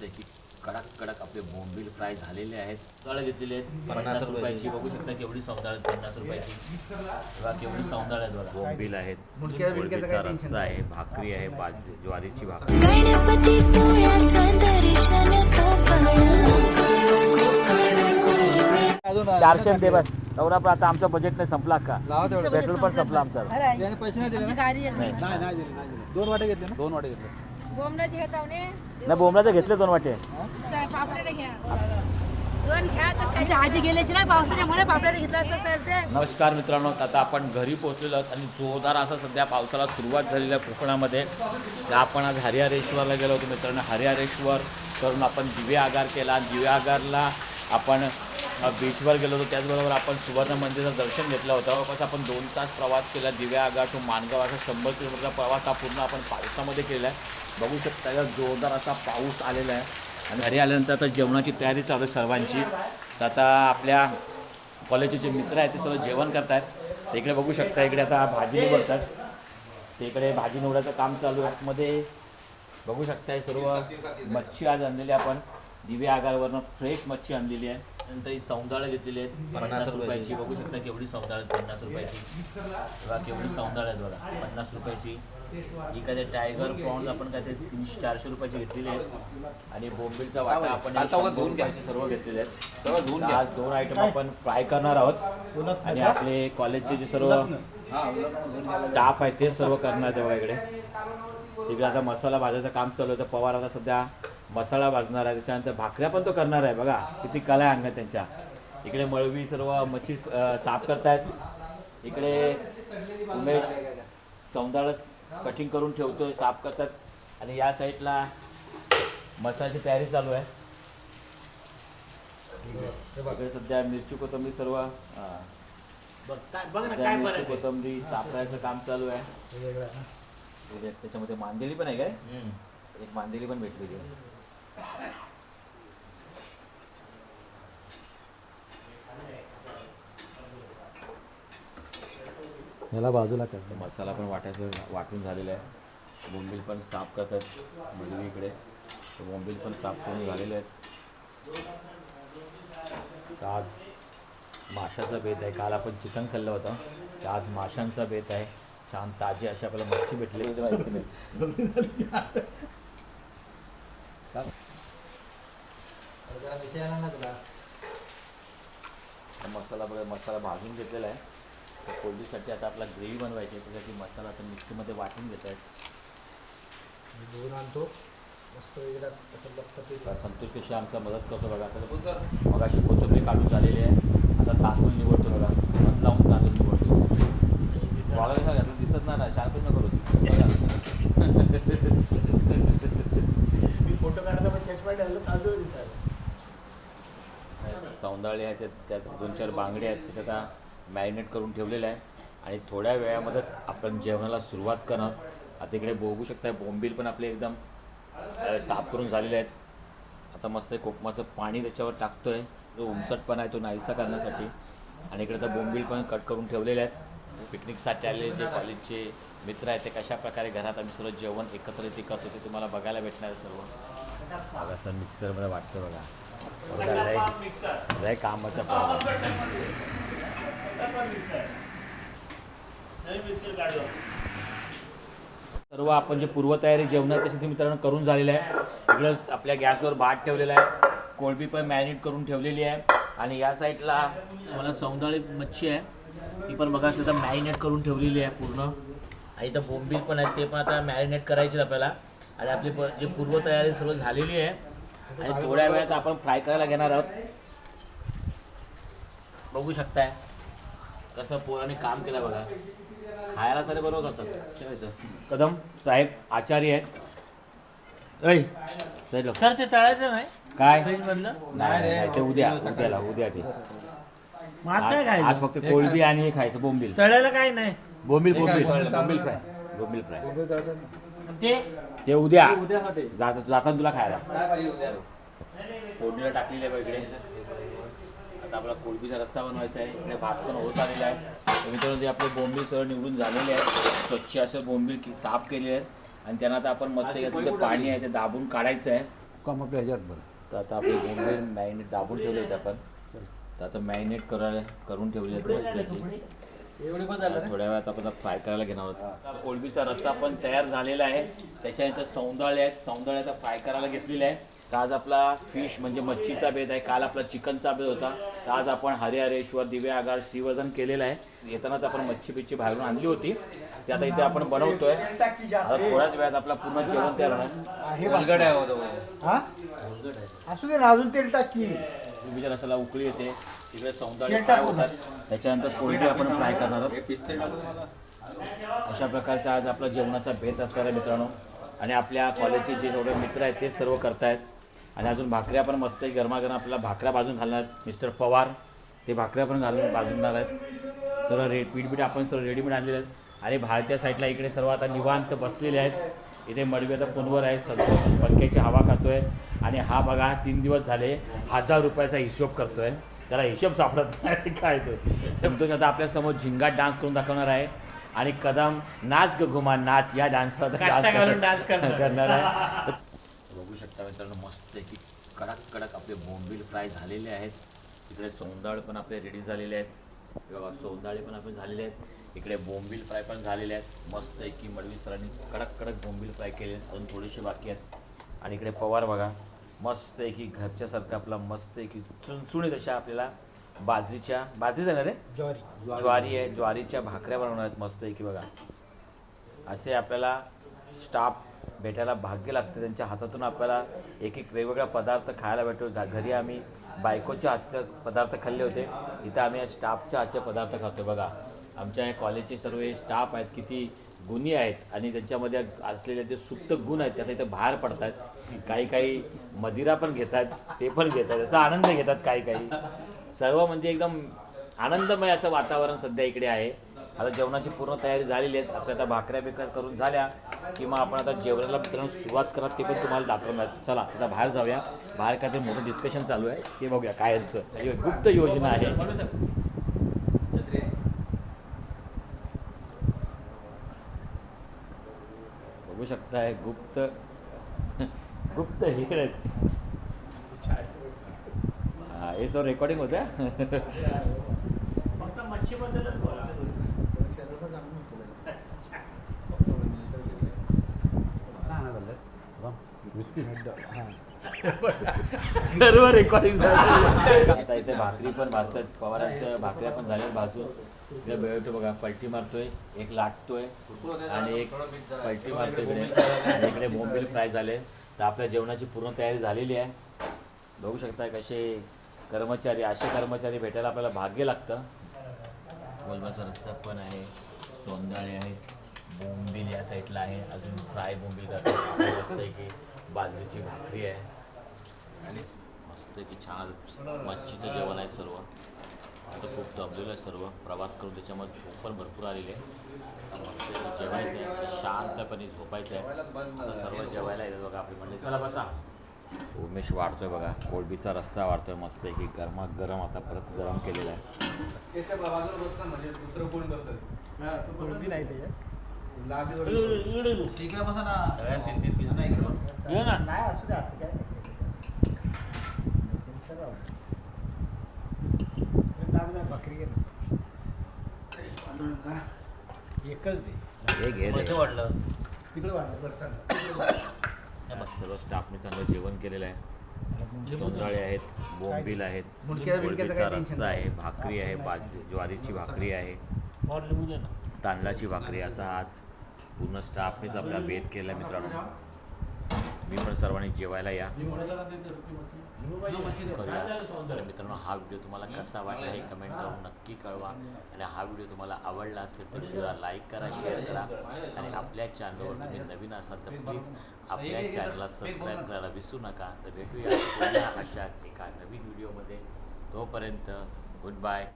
त्याची कडक कडक आपले बोंबील फ्राय झालेले आहेत. सौंदाळ घेतलेले आहेत. पन्नास रुपयाची. बघू शकता केवढी सौंदाळ आहेत पन्नास रुपयाची. बघा केवढी सौंदाळ आहेत बघा. बोंबील आहेत. tension रस्सा आहे भाकरी आहे बाजरी ज्वारीची भाकरी. चारशे दे बस. तेवढा पण आता आमचं बजेट नाही संपला का? पेट्रोल पण संपलं आमचं. त्याने पैसे नाही दिले दोन वाटे घेतले ना? दोन वाटे घेतले. घेतावणे नाही बोमलाचे घेतले दोन वाटे. पापलेट घ्या. दोन घ्या तर त्याची आजी गेल्याची ना पावसाच्या मध्ये पापलेट घेतला असतं सर ते. नमस्कार मित्रांनो आता आपण घरी पोहोचलेलो आहोत आणि जोरदार असा सध्या पावसाला सुरुवात झालेली आहे कोकणामध्ये. तर आपण आज हरिहरेश्वरला गेलो होतो मित्रांनो. हरिहरेश्वर करून आपण दिवे आगार केला. दिवे आगारला आपण बीचवर गेलो होतो. त्याचबरोबर आपण सुवर्ण मंदिरचं दर्शन घेतलं होतं. जवळपास आपण दोन तास प्रवास केला. दिव्या आगा टू मानगाव असा शंभर किलोमीटरचा प्रवास हा पूर्ण आपण पावसामध्ये केला आहे. बघू शकता का जोरदार असा पाऊस आलेला आहे. आणि घरी आल्यानंतर आता जेवणाची तयारी चालू आहे सर्वांची. तर आता आपल्या कॉलेजचे जे मित्र आहेत ते सर्व जेवण करतात इकडे बघू शकता इकडे आता भाजी निवडतात. तिकडे भाजी निवडायचं काम चालू आहे. आतमध्ये बघू शकताय सर्व मच्छी आज आणलेली आहे आपण. दिव्या आगारवरनं फ्रेश मच्छी आणलेली आहे. नंतर ही सौंदाळं घेतलेली आहेत. पन्नास रुपयाची. बघू शकता केवढी सौंदाळ आहेत पन्नास रुपयाची. बघा केवढी सौंदाळ आहेत बघा. पन्नास रुपयाची. ही काय टायगर प्रॉन्स आपण काय ते तीनशे चारशे रुपयाची घेतलेली आहे आणि बोंबीलचा वाटा आपण शंभर रुपयाचे सर्व घेतलेले आहेत. आज दोन आयटम आपण फ्राय करणार आहोत. आणि आपले कॉलेजचे जे सर्व स्टाफ आहे ते सर्व करणार बघा इकडे. इकडे आता मसाला भाजायचं काम चालू आहे. तर पवार आता सध्या मसाला भाजणार आहे त्याच्यानंतर भाकऱ्या पण तो करणार आहे बघा. किती कला आहे अंगात त्यांच्या. इकडे मळवी सर्व मच्छी साफ करतायत. इकडे उमेश सौंदाळ कटिंग करून ठेवतोय साफ करतात. आणि या साईडला मसाल्याची तयारी चालू आहे. इकडे सध्या मिरची कोथंबीर सर्व मिरची कोथंबीर साफ करायचं काम चालू आहे. इकडे त्याच्यामध्ये मांदेली पण आहे काय? एक मांदेली पण भेटलेली आहे याला बाजूला कर. मसाला पण वाटायचं वाटून झालेला आहे. बोंबील पण साफ करतात मधली इकडे. बोंबील पण साफ करून झालेले आहेत. आज माशाचा बेत आहे. काल आपण चिकन खाल्लं होतं. तर आज माशांचा बेत आहे. छान ताजी अशी आपल्याला मच्छी भेटली. माहिती नाही तर मसाला बघा मसाला भाजून घेतलेला आहे. तर कोळीसाठी आता आपला ग्रेव्ही बनवायची आहे त्यासाठी मसाला आता मिक्सीमध्ये वाटून घेत आहेत. तर संतोष कशी आमचा मदत करतो बघा. आता मग अशी कोथिंबीर काढून झालेली आहे. आता तांदूळ निवडतो बघा. मध लावून तांदूळ निवडतो. कसा घातला दिसत नाही ना? शांत न करू फोटो काढता पण चष्मा ठेवला तांदूळ दिसत सौंदाळे आहेत त्यात- दोन चार बांगडे आहेत त्याच्यात आता मॅरिनेट करून ठेवलेले आहे. आणि थोड्या वेळामध्येच आपण जेवणाला सुरुवात करणार. आता इकडे बघू शकता बोंबील पण आपले एकदम साफ करून झालेले आहेत. आता मस्त कोकमाचं पाणी त्याच्यावर टाकतोय. जो उमसटपणा आहे तो नाहीसा करण्यासाठी. आणि इकडे तर बोंबील पण कट करून ठेवलेले आहेत. पिकनिकसाठी आलेले जे कॉलेजचे मित्र आहेत ते कशा प्रकारे घरात आम्ही सर्व जेवण एकत्र ते करतो ते तुम्हाला बघायला भेटणार आहे सर्व. बघा सर मिक्सरमध्ये वाटतं बघा, लय- लय सर्व आपण जे पूर्वतयारी जेवण आहे मित्रांनो करून झालेलं आहे. इकडं आपल्या गॅसवर भात ठेवलेला आहे. कोळबी पण मॅरिनेट करून ठेवलेली आहे. आणि या साईडला मला सौंदाळी मच्छी आहे. ती पण बघा सध्या मॅरिनेट करून ठेवलेली आहे पूर्ण. आणि इथं बोंबील पण आहे ते पण आता मॅरिनेट करायचे आपल्याला. आणि आपली प- पूर्वतयारी सर्व झालेली आहे आणि थोड्या वेळात आपण फ्राय करायला घेणार आहोत. बघू शकताय कसं पोराने काम केलं बघा. खायला सारे बरोबर करतात. कदम साहेब आचार्य आहेत. ऐ साईड ला. सर ते तळायचं नाही? काय? नाही ते उद्या उद्याला उद्या ते. आज फक्त कोळंबी आणि हे खायचं बोंबील. तळायला काय नाही. बोंबील बोंबील. बोंबील फ्राय. बोंबील फ्राय. ते ते उद्या. उद्यासाठी जात- जाताना तुला खायला. फोडणीला टाकलेली आहे बघ इकडे. आता आपला कोळंबीचा रस्सा बनवायचा आहे. इकडे भात पण होत आलेला आहे. तर मित्रांनो ते आपले बोंबील सगळं निवडून झालेले आहेत. स्वच्छ असं बोंबील की साफ केले आहेत. आणि त्यांना आता आपण मस्त याचं जे पाणी आहे ते दाबून काढायचं आहे. कम आपल्या ह्याच्यात बरं. तर आता आपले बोंबील मॅरिनेट दाबून ठेवले आहेत आपण. तर आता मॅरिनेट करायला करून ठेवले आहेत मस्तपैकी. एवढे पण झालं थोड्या वेळात आपण फ्राय करायला घेणार आहोत. कोळंबीचा रस्सा पण तयार झालेला आहे. त्याच्यानंतर सौंदाळे आहेत. सौंदाळ्याचा फ्राय करायला घेतलेला आहे तर आज आपला फिश म्हणजे मच्छीचा बेत आहे. काल आपला चिकनचा बेत होता. तर आज आपण हरिहरेश्वर दिव्या आगार श्रीवर्धन केलेलं आहे. येतानाच आपण मच्छी पिच्छी बाहेरून आणली होती. ते आता इथे आपण बनवतोय. आता थोड्याच वेळात आपला पूर्ण जेवण तयार होणार. हा असू दे ना अजून तेल टाक कोळंबीच्या रसाला उकळी येते. त्याच्यानंतर कोळंबी आपण फ्राय करणार आहोत. अशा प्रकारचा आज आपला जेवणाचा भेद असणार आहे मित्रांनो. आणि आपल्या कॉलेजचे जे जेवढे मित्र आहेत ते सर्व करतायत. आणि अजून भाकऱ्या पण मस्त आहे. गरमागरम आपल्याला भाकऱ्या भाजून घालणार आहेत. मिस्टर पवार ते भाकऱ्या पण घालून भाजूनणार आहेत. सर्व रे पीठ बीठ आपण सर्व रेडीमेड आणलेले आहेत. आणि बाहेरच्या साईडला इकडे सर्व आता निवांत बसलेले आहेत. इथे मडवी आता फोनवर आहे सगळं पंख्याची हवा खातोय. आणि हा बघा तीन दिवस झाले. हजार रुपयाचा हिशोब करतोय. त्याला हिशोब सापडत नाही काय तो. समजून आता आपल्यासमोर झिंगाट डान्स करून दाखवणार आहे. आणि कदम नाच ग घुमा नाच. या डान्सवर dance करणार. आहे. बघू शकता मित्रांनो मस्त की कडक कडक आपले बोंबील फ्राय झालेले आहेत. इकडे सोंदाळ पण आपले रेडी झालेले आहेत. हे बघा सोंदाळे पण आपण झालेले आहेत. इकडे बोंबील फ्राय पण झालेले आहेत. मस्त की मडवी सरांनी कडक कडक बोंबील फ्राय केले आहेत. अजून थोडेसे बाकी आहेत. आणि इकडे पवार बघा. मस्त आहे की घरच्यासारखं आपला मस्त आहे की चुणचुणीत अशा आपल्याला बाजरीच्या बाजरी जाणार रे? ज्वारी. ज्वारी आहे ज्वारीच्या भाकऱ्या बनवणार आहेत मस्त आहे की बघा. असे आपल्याला स्टाफ भेटायला भाग्य लागतं. त्यांच्या हातातून आपल्याला एक एक वेगवेगळा पदार्थ खायला भेटतो. घरी आम्ही बायकोच्या हातचे पदार्थ खाल्ले होते. इथं आम्ही स्टाफच्या हातचे पदार्थ खातो बघा. आमच्या कॉलेजचे सर्व स्टाफ आहेत. किती गुणी आहेत आणि त्यांच्यामध्ये असलेले जे सुप्त गुण आहेत त्याचा इथे बाहेर पडतात काही काही मदिरा पण घेतात ते पण घेतात. त्याचा आनंद घेतात काही काही. सर्व म्हणजे एकदम आनंदमय असं वातावरण सध्या इकडे आहे. आता जेवणाची पूर्ण तयारी झालेली आहे. आपल्या आता भाकऱ्या बिकऱ्या करून झाल्या किंवा आपण आता जेवणाला मित्रांनो सुरुवात करत ते पण तुम्हाला दाखवणार चला आता बाहेर जाऊया. बाहेर काहीतरी मोठं डिस्कशन चालू आहे. ते बघूया काय यांचं. गुप्त योजना आहे. बघू शकताय? गुप्त गुप्त हिर आहेत हा हे सर रेकॉर्डिंग होत्या फक्त मच्छीबद्दलच बोला. सर्व रेकॉर्डिंग आता इथे भाकरी पण भाजतात पवारांच्या भाकऱ्या पण झाल्या भाजून इकडे बेळतो बघा पलटी मारतोय एक लाटतोय आणि एक पलटी मारतोय इकडे. इकडे बोंबील फ्राय झाले. तर आपल्या जेवणाची पूर्ण तयारी झालेली आहे. बघू शकता कसे कर्मचारी असे कर्मचारी भेटायला आपल्याला भाग्य लागतं. गोलबाचा रस्ता पण आहे. सोंदाळे आहेत. बोंबील या साईडला आहे. अजून फ्राय बोंबील करतात. की बाजरीची भाकरी आहे. आणि? मस्त की छान. मच्छीचं जेवण आहे सर्व. आता खूप दमलेलं आहे सर्व. प्रवास करून त्याच्यामध्ये झोप पण भरपूर आलेली आहे. मस्त जेवायचं आहे. शांतपणे झोपायचं आहे. आता सर्व जेवायला येतात बघा आपली मंडळी. चला बसा. उमेश वाढतोय बघा. कोळबीचा रस्सा वाढतोय मस्त की गरमा गरम आता परत गरम केलेला आहे. त्याच्यात ये ना. नाही असू दे असू द्या भाकरी घे ना. एकच दे. हे घे रे. तिकडे वाढलं बरं मस्त स्टाफने चांगलं जेवण केलेलं आहे. सोंजाळे आहेत बोंबील आहेत बिंडक्याचं रस्सा आहे भाकरी आहे बाजरी ज्वारीची भाकरी आहे. तांदळाची भाकरी असा आज पूर्ण स्टाफनेच आपला भेद केला मित्रांनो. मी पण सर्वांनी जेवायला या. तर मित्रांनो हा व्हिडिओ तुम्हाला कसा वाटला हे कमेंट करून नक्की कळवा. आणि हा व्हिडिओ तुम्हाला आवडला असेल तर व्हिडिओला लाईक करा शेअर करा. आणि आपल्या चॅनलवर तुम्ही नवीन असाल तर प्लीज आपल्या चॅनलला सबस्क्राईब करायला विसरू नका. तर भेटूया अशाच एका नवीन व्हिडिओमध्ये. तोपर्यंत गुड बाय